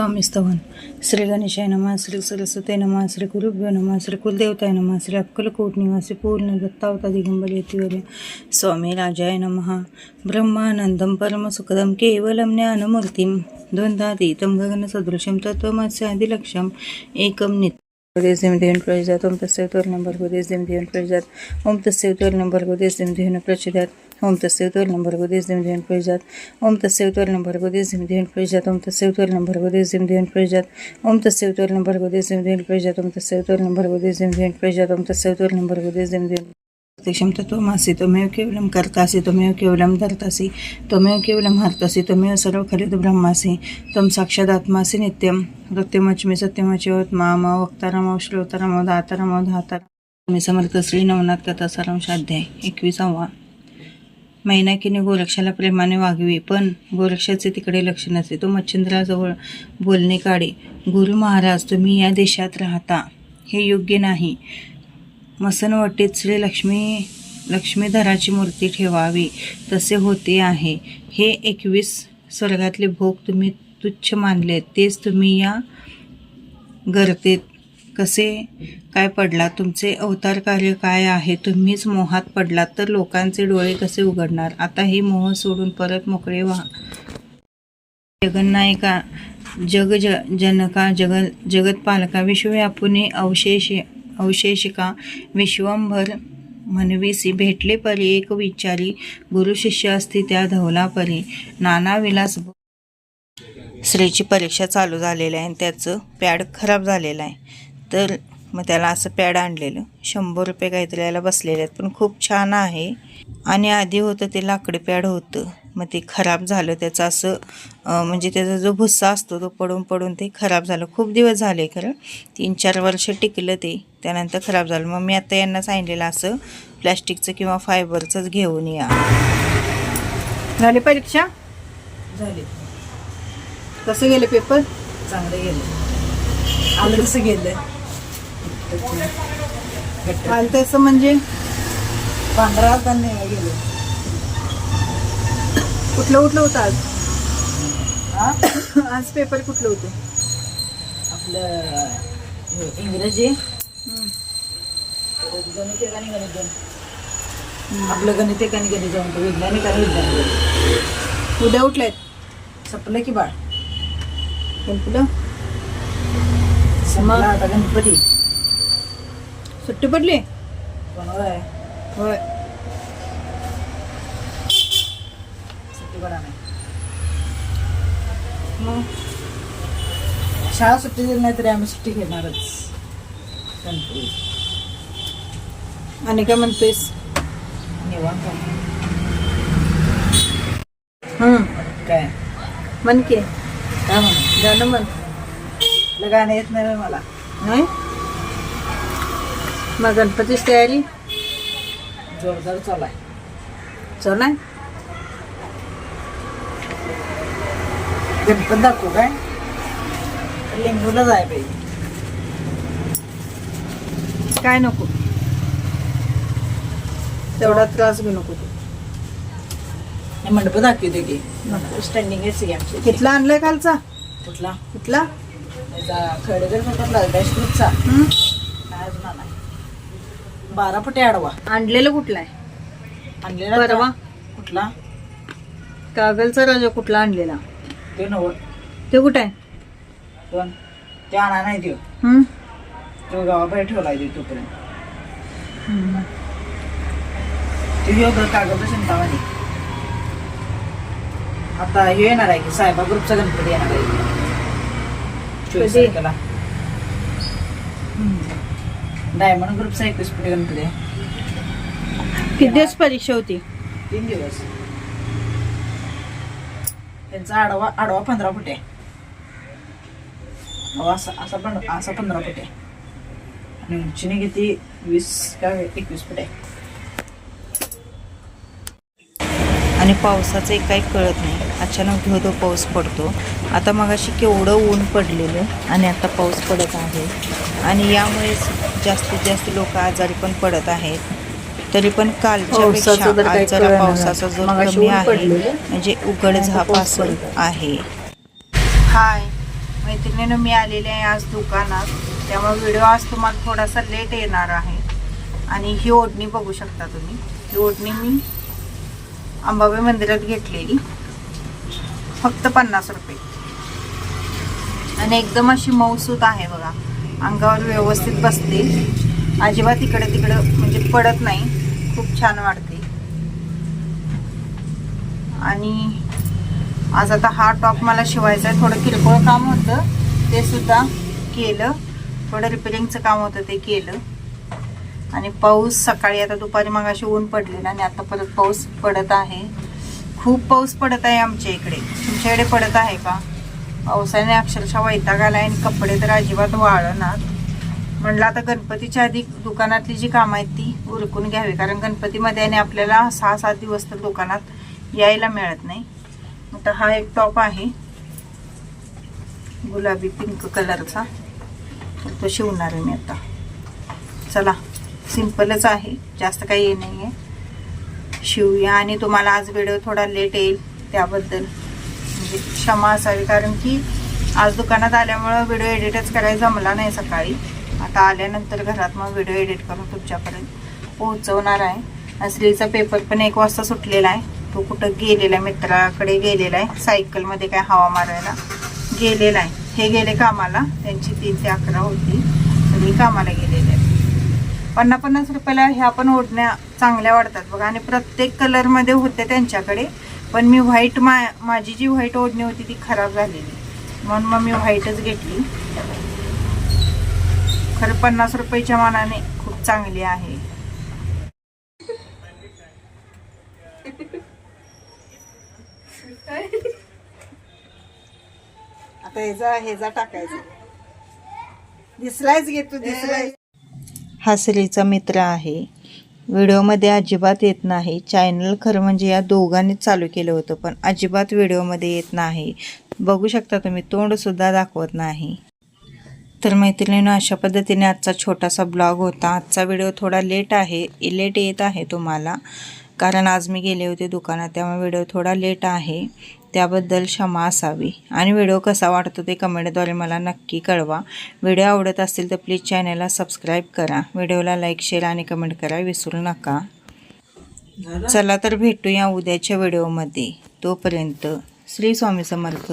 स्वामी स्तवन. श्री गणेशाय नमः श्री सरस्वती नमः श्री गुरुभ्यो नमः श्री कुलदेवताय नमः श्री अक्कलकोट निवासी पूर्ण दत्तावता दिगंबर येतीवर्य स्वामी राजाय नमः. ब्रह्मानंदं परमसुखदं केवलं ज्ञानमूर्तिं द्वंद्वातीतं गगनसदृशं तत्त्वमस्यादिलक्ष्यम् एकं नित्यं देश देव देवन प्रजात ओम तस्य तोरण भर्गो देश देवन प्रजात ओम तस्य तोरण भर्गो देश देव देवन प्रचोदयात ओम तस्वीर तस्वीतुलम भरगुदी जिम देन फैजात ओम तस्वीर तस्वीतुलम भरगुदी जिम देन फैजात ओम तस्वीर तस्वीतुलम भरगुदी जिम देन फैजात ओम तस्वीर तस्वीतुलम भरगुदी जिम देन फैजात ओम तस्वीर तस्वीतुलम भरगुदी जिम देन फैजात ओम तस्वीर तस्वीतुलम भरगुदी जिम देन क्षम तत्वमासी तमेव केवलम से तमेव केवलम धर्तासी तमेव केवलम हर्तासी तमेव सर्व खरीद खलित ब्रह्मासी तम से नित्यम सत्यमचमे सत्यमचोत्मा वक्तारम श्रोतारम दातारम धातारम। समर्थ श्री नवनाथ कथा सारांश अध्याय एकविसावा। मैनाकीने गोरक्षाला प्रेमाने वागवी पण गोरक्षाचे तिकडे लक्ष नसे तो मच्छिंद्राजवळ बोलणे काढे गुरु महाराज तुम्ही या देशात राहता. हे योग्य नाही. मसनवटीत श्री लक्ष्मी लक्ष्मीधराची मूर्ती ठेवावी. तसे होते आहे. हे एकवीस स्वर्गातले भोग तुम्ही तुच्छ मानले तेच तुम्ही या गर्तेत कसे काय पडला तुमचे अवतार कार्य काय आहे? तुम्हीच मोहात पडलात तर लोकांचे डोळे कसे उघडणार? आता हे मोह सोडून परत मोकळे व्हा. जगन्नायका जग ज जनका जग जगतपालका विश्वव्यापुनी अवशेष अवशेषिका विश्वंभर म्हणवीसी भेटले परी एक विचारी गुरु शिष्य असती त्या धवला परी. नाना विलास स्त्रीची परीक्षा चालू झालेली आहे आणि त्याचं पॅड खराब झालेलं आहे. तर मग त्याला असं पॅड आणलेलं. शंभर रुपये काहीतरी याला बसलेले आहेत पण खूप छान आहे. आणि आधी होतं ते लाकडी पॅड होतं. मग ते खराब झालं. त्याचं असं म्हणजे त्याचा जो भुस्सा असतो तो पडून पडून ते खराब झालं. खूप दिवस झाले खरं. तीन चार वर्ष टिकलं ते. त्यानंतर खराब झालं. मग मी आता यांना सांगितलेलं असं प्लॅस्टिकचं किंवा फायबरचंच घेऊन या. झाली परीक्षा? झाले. कसं गेले पेपर? चांगले गेले. आलं कसं गेलं? आलं तसं म्हणजे पंधरा धान्य गेले. कुठलं कुठलं होतं आज? आज पेपर कुठलं होतं? आपलं इंग्रजी. गणित एक आणि गणित दोन. आपलं गणित एक आणि गणित दोन वैज्ञानिक आणि विज्ञान. उद्या उठलेत संपलं की बाळ? गणपतीला संपला आता गणपती. सुट्टी पडली होय होय सुट्टी बरा नाही मग शाळा सुट्टी दिली नाही तरी आम्ही सुट्टी घेणारच गणपती आणि काय हं काय म्हण की काय म्हणा गाणं म्हण गाणं येत नाही मला नाही मग गणपतीची तयारी? जोरदार चालू आहे. चल गणपत दाखवू काय? लिंबूला जाय पाहिजे काय नको? तेवढा त्रास घेऊ नको तू. मंडप दाखवते की. स्टँडिंग आमची. कितला आणलाय कालचा? कुठला? त्याचा खडेगर म्हणतात डॅशबूटचा हं? काय अजून आला बारा फुटे आडवा. आणलेलं कुठला आहे? आणलेला परवा? का? कुठला? कागलचा राजा कुठला आणलेला? ते नव्वद. ते कुठं आहे? दोन ते आणा नाही देऊ हं? तो गावाबाहेर ठेवला आहे तोपर्यंत. ते ग कागद चिंतावानी आता हे येणार आहे की साहेबा ग्रुपचा गणपती येणार आहे. चोवीस कधी? तारखेला. डायमंड ग्रुपचा एकवीस फुटे गणपती आहे. किती दिवस परीक्षा होती? तीन दिवस. त्यांचा आडवा आडवा पंधरा फुटे. आडवा असा असा पण असा पंधरा फुटे. आणि उंचीने किती? वीस का एकवीस फुटे आहे. आणि पावसाचं काही कळत नाही. अचानक धो धो पाऊस पडतो. आता मगाशी केवढं ऊन पडलेलं आणि आता पाऊस पडत आहे. आणि यामुळेच जास्तीत जास्त लोक आजारी पण पडत आहेत. तरी पण कालच्या जरा पावसाचा मगाशी कमी आहे. म्हणजे उघड झाप असं. आहे. हाय. मैत्रिणीनं मी आलेले आहे आज दुकानात. त्यामुळे व्हिडिओ आज तुम्हाला थोडासा लेट येणार आहे. आणि ही ओढणी बघू शकता तुम्ही. ही ओढणी मी अंबाबाई मंदिरात घेतलेली. फक्त पन्नास रुपये. आणि एकदम अशी मऊसूत आहे बघा. अंगावर व्यवस्थित बसते. अजिबात इकडे तिकडं म्हणजे पडत नाही. खूप छान वाटते आणि आज आता हा टॉप मला शिवायचा. आहे थोडं किरकोळ काम होतं. ते सुद्धा केलं. थोडं रिपेरिंगचं काम होतं ते केलं. आणि पाऊस सकाळी आता दुपारी मग अशी ऊन पडलेला आणि आता परत पाऊस पडत आहे. खूप पाऊस पडत आहे आमच्या इकडे. तुमच्याकडे पडत आहे का? पावसाने अक्षरशः वैताग आला आणि कपडे तर अजिबात वाळणार. म्हणलं आता गणपतीच्या आधी दुकानातली जी कामं आहेत ती उरकून घ्यावी कारण गणपतीमध्ये आणि आपल्याला सहा सात दिवस तर दुकानात यायला मिळत नाही. आता हा एक टॉप आहे. गुलाबी पिंक कलरचा. तो शिवणार आहे मी आता. चला. सिम्पलच आहे जास्त काही हे नाही आहे शिवूया आणि तुम्हाला आज व्हिडिओ थोडा लेट येईल त्याबद्दल. म्हणजे क्षमा असावी कारण की आज दुकानात आल्यामुळं व्हिडिओ एडिटच करायला जमला नाही सकाळी. आता आल्यानंतर घरात मग व्हिडिओ एडिट करून तुमच्यापर्यंत पोहोचवणार आहे. असलीचा पेपर पण एक वाजता सुटलेला आहे. तो कुठं गेलेला आहे मित्राकडे गेलेला आहे सायकलमध्ये काय हवा मारायला गेलेला आहे. हे गेले कामाला त्यांची तीन ते अकरा होती. तर कामाला गेले. पन्नास पन्नास रुपयाला ह्या पण ओढण्या चांगल्या वाढतात बघा. आणि प्रत्येक कलरमध्ये होते त्यांच्याकडे पण मी व्हाईट मा माझी जी व्हाईट ओढणी होती ती खराब झालेली. म्हणून मग मी व्हाईटच घेतली. खरं पन्नास रुपयाच्या मानाने खूप चांगली आहे. आता ह्याचा ह्याचा टाकायचा. दिसलायच घे तू दिसलाय हा मित्र आहे. व्हिडिओमध्ये अजिबात येत नाही. चॅनल खरं म्हणजे या दोघांनीच चालू केलं होतं पण अजिबात व्हिडिओमध्ये येत नाही. बघू शकता तुम्ही तोंडसुद्धा दाखवत नाही. तर मैत्रिणीनं अशा पद्धतीने आजचा छोटासा ब्लॉग होता. आजचा व्हिडिओ थोडा लेट आहे. लेट येत आहे तुम्हाला. कारण आज मी गेले होते दुकानात त्यामुळे व्हिडिओ थोडा लेट आहे. त्याबद्दल क्षमा असावी. आणि व्हिडिओ कसा वाटतो ते कमेंटद्वारे मला नक्की कळवा. व्हिडिओ आवडत असतील तर प्लीज चॅनलला सबस्क्राईब करा. व्हिडिओला लाईक शेअर आणि कमेंट करा विसरू नका. चला तर भेटूया उद्याच्या व्हिडिओमध्ये. तोपर्यंत श्री स्वामी समर्थ.